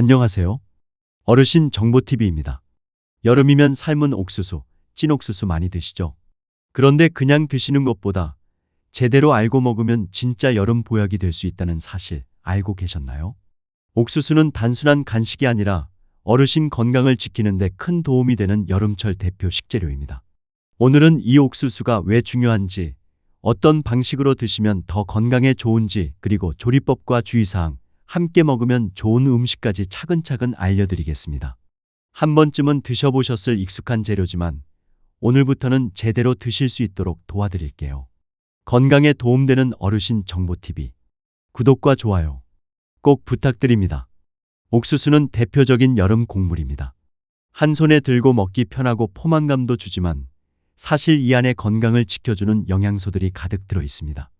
안녕하세요. 어르신 정보TV입니다. 여름이면 삶은 옥수수, 찐 옥수수 많이 드시죠? 그런데 그냥 드시는 것보다 제대로 알고 먹으면 진짜 여름 보약이 될 수 있다는 사실 알고 계셨나요? 옥수수는 단순한 간식이 아니라 어르신 건강을 지키는 데 큰 도움이 되는 여름철 대표 식재료입니다. 오늘은 이 옥수수가 왜 중요한지, 어떤 방식으로 드시면 더 건강에 좋은지, 그리고 조리법과 주의사항, 함께 먹으면 좋은 음식까지 차근차근 알려드리겠습니다. 한 번쯤은 드셔보셨을 익숙한 재료지만 오늘부터는 제대로 드실 수 있도록 도와드릴게요. 건강에 도움되는 어르신 정보TV. 구독과 좋아요 꼭 부탁드립니다. 옥수수는 대표적인 여름 곡물입니다. 한 손에 들고 먹기 편하고 포만감도 주지만 사실 이 안에 건강을 지켜주는 영양소들이 가득 들어 있습니다.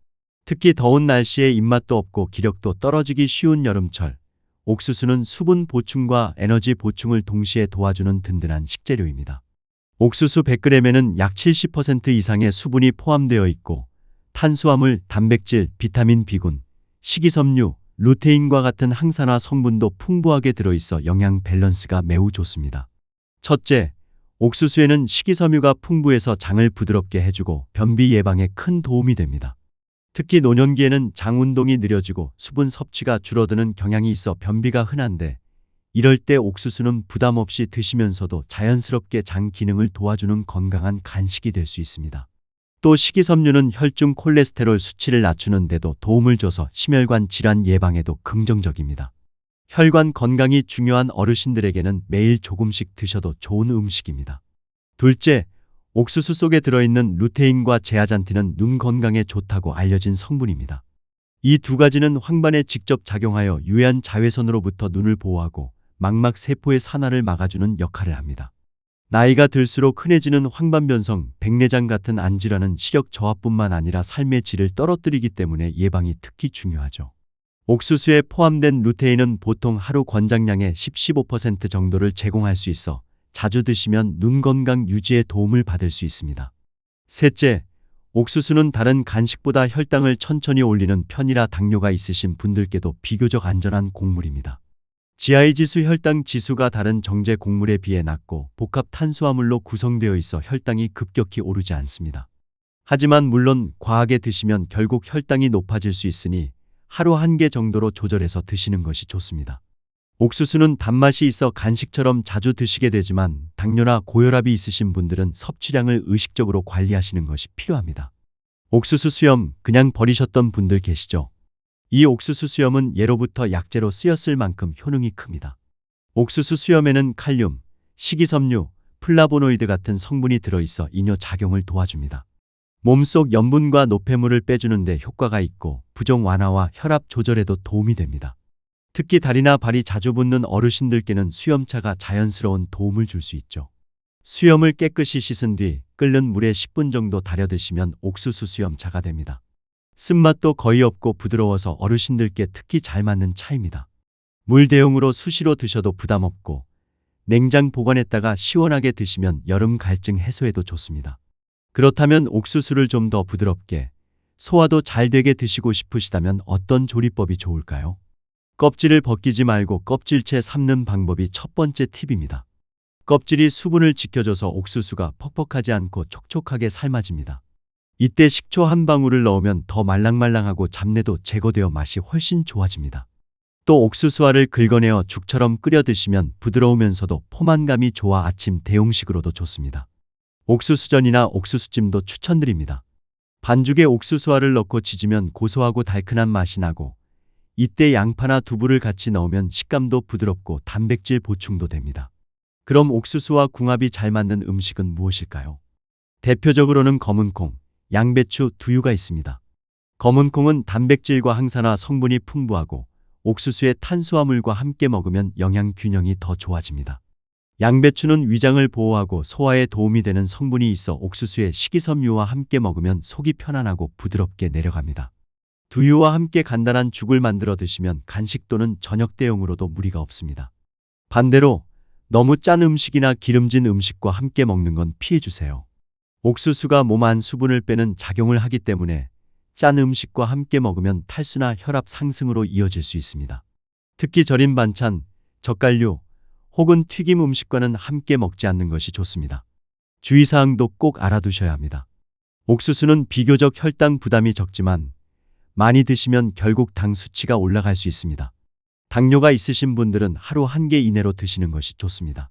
특히 더운 날씨에 입맛도 없고 기력도 떨어지기 쉬운 여름철, 옥수수는 수분 보충과 에너지 보충을 동시에 도와주는 든든한 식재료입니다. 옥수수 100g에는 약 70% 이상의 수분이 포함되어 있고 탄수화물, 단백질, 비타민 B군, 식이섬유, 루테인과 같은 항산화 성분도 풍부하게 들어있어 영양 밸런스가 매우 좋습니다. 첫째, 옥수수에는 식이섬유가 풍부해서 장을 부드럽게 해주고 변비 예방에 큰 도움이 됩니다. 특히 노년기에는 장 운동이 느려지고 수분 섭취가 줄어드는 경향이 있어 변비가 흔한데 이럴 때 옥수수는 부담 없이 드시면서도 자연스럽게 장 기능을 도와주는 건강한 간식이 될 수 있습니다. 또 식이섬유는 혈중 콜레스테롤 수치를 낮추는 데도 도움을 줘서 심혈관 질환 예방에도 긍정적입니다. 혈관 건강이 중요한 어르신들에게는 매일 조금씩 드셔도 좋은 음식입니다. 둘째, 옥수수 속에 들어있는 루테인과 제아잔틴은 눈 건강에 좋다고 알려진 성분입니다. 이 두 가지는 황반에 직접 작용하여 유해한 자외선으로부터 눈을 보호하고 망막 세포의 산화를 막아주는 역할을 합니다. 나이가 들수록 흔해지는 황반변성, 백내장 같은 안질환은 시력 저하뿐만 아니라 삶의 질을 떨어뜨리기 때문에 예방이 특히 중요하죠. 옥수수에 포함된 루테인은 보통 하루 권장량의 10-15% 정도를 제공할 수 있어 자주 드시면 눈 건강 유지에 도움을 받을 수 있습니다. 셋째, 옥수수는 다른 간식보다 혈당을 천천히 올리는 편이라 당뇨가 있으신 분들께도 비교적 안전한 곡물입니다. GI 지수 혈당 지수가 다른 정제 곡물에 비해 낮고 복합 탄수화물로 구성되어 있어 혈당이 급격히 오르지 않습니다. 하지만 물론 과하게 드시면 결국 혈당이 높아질 수 있으니 하루 한 개 정도로 조절해서 드시는 것이 좋습니다. 옥수수는 단맛이 있어 간식처럼 자주 드시게 되지만 당뇨나 고혈압이 있으신 분들은 섭취량을 의식적으로 관리하시는 것이 필요합니다. 옥수수 수염 그냥 버리셨던 분들 계시죠? 이 옥수수 수염은 예로부터 약재로 쓰였을 만큼 효능이 큽니다. 옥수수 수염에는 칼륨, 식이섬유, 플라보노이드 같은 성분이 들어있어 이뇨 작용을 도와줍니다. 몸속 염분과 노폐물을 빼주는 데 효과가 있고 부종 완화와 혈압 조절에도 도움이 됩니다. 특히 다리나 발이 자주 붓는 어르신들께는 수염차가 자연스러운 도움을 줄 수 있죠. 수염을 깨끗이 씻은 뒤 끓는 물에 10분 정도 달여 드시면 옥수수 수염차가 됩니다. 쓴맛도 거의 없고 부드러워서 어르신들께 특히 잘 맞는 차입니다. 물 대용으로 수시로 드셔도 부담 없고 냉장 보관했다가 시원하게 드시면 여름 갈증 해소에도 좋습니다. 그렇다면 옥수수를 좀 더 부드럽게 소화도 잘 되게 드시고 싶으시다면 어떤 조리법이 좋을까요? 껍질을 벗기지 말고 껍질채 삶는 방법이 첫 번째 팁입니다. 껍질이 수분을 지켜줘서 옥수수가 퍽퍽하지 않고 촉촉하게 삶아집니다. 이때 식초 한 방울을 넣으면 더 말랑말랑하고 잡내도 제거되어 맛이 훨씬 좋아집니다. 또 옥수수알을 긁어내어 죽처럼 끓여 드시면 부드러우면서도 포만감이 좋아 아침 대용식으로도 좋습니다. 옥수수전이나 옥수수찜도 추천드립니다. 반죽에 옥수수알을 넣고 지지면 고소하고 달큰한 맛이 나고 이때 양파나 두부를 같이 넣으면 식감도 부드럽고 단백질 보충도 됩니다. 그럼 옥수수와 궁합이 잘 맞는 음식은 무엇일까요? 대표적으로는 검은콩, 양배추, 두유가 있습니다. 검은콩은 단백질과 항산화 성분이 풍부하고 옥수수의 탄수화물과 함께 먹으면 영양 균형이 더 좋아집니다. 양배추는 위장을 보호하고 소화에 도움이 되는 성분이 있어 옥수수의 식이섬유와 함께 먹으면 속이 편안하고 부드럽게 내려갑니다. 두유와 함께 간단한 죽을 만들어 드시면 간식 또는 저녁 대용으로도 무리가 없습니다. 반대로 너무 짠 음식이나 기름진 음식과 함께 먹는 건 피해주세요. 옥수수가 몸 안 수분을 빼는 작용을 하기 때문에 짠 음식과 함께 먹으면 탈수나 혈압 상승으로 이어질 수 있습니다. 특히 절인 반찬, 젓갈류 혹은 튀김 음식과는 함께 먹지 않는 것이 좋습니다. 주의사항도 꼭 알아두셔야 합니다. 옥수수는 비교적 혈당 부담이 적지만 많이 드시면 결국 당 수치가 올라갈 수 있습니다. 당뇨가 있으신 분들은 하루 한 개 이내로 드시는 것이 좋습니다.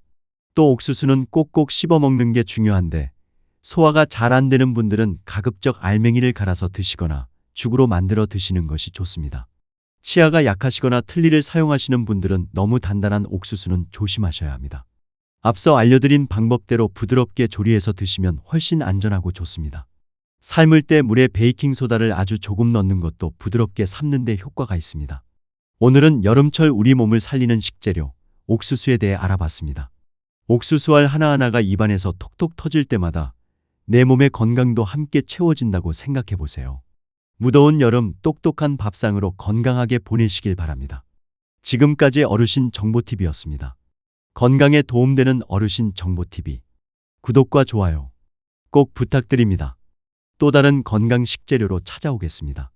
또 옥수수는 꼭꼭 씹어 먹는 게 중요한데 소화가 잘 안 되는 분들은 가급적 알맹이를 갈아서 드시거나 죽으로 만들어 드시는 것이 좋습니다. 치아가 약하시거나 틀니를 사용하시는 분들은 너무 단단한 옥수수는 조심하셔야 합니다. 앞서 알려드린 방법대로 부드럽게 조리해서 드시면 훨씬 안전하고 좋습니다. 삶을 때 물에 베이킹소다를 아주 조금 넣는 것도 부드럽게 삶는 데 효과가 있습니다. 오늘은 여름철 우리 몸을 살리는 식재료, 옥수수에 대해 알아봤습니다. 옥수수알 하나하나가 입안에서 톡톡 터질 때마다 내 몸의 건강도 함께 채워진다고 생각해 보세요. 무더운 여름 똑똑한 밥상으로 건강하게 보내시길 바랍니다. 지금까지 어르신 정보TV였습니다. 건강에 도움되는 어르신 정보TV. 구독과 좋아요 꼭 부탁드립니다. 또 다른 건강 식재료로 찾아오겠습니다.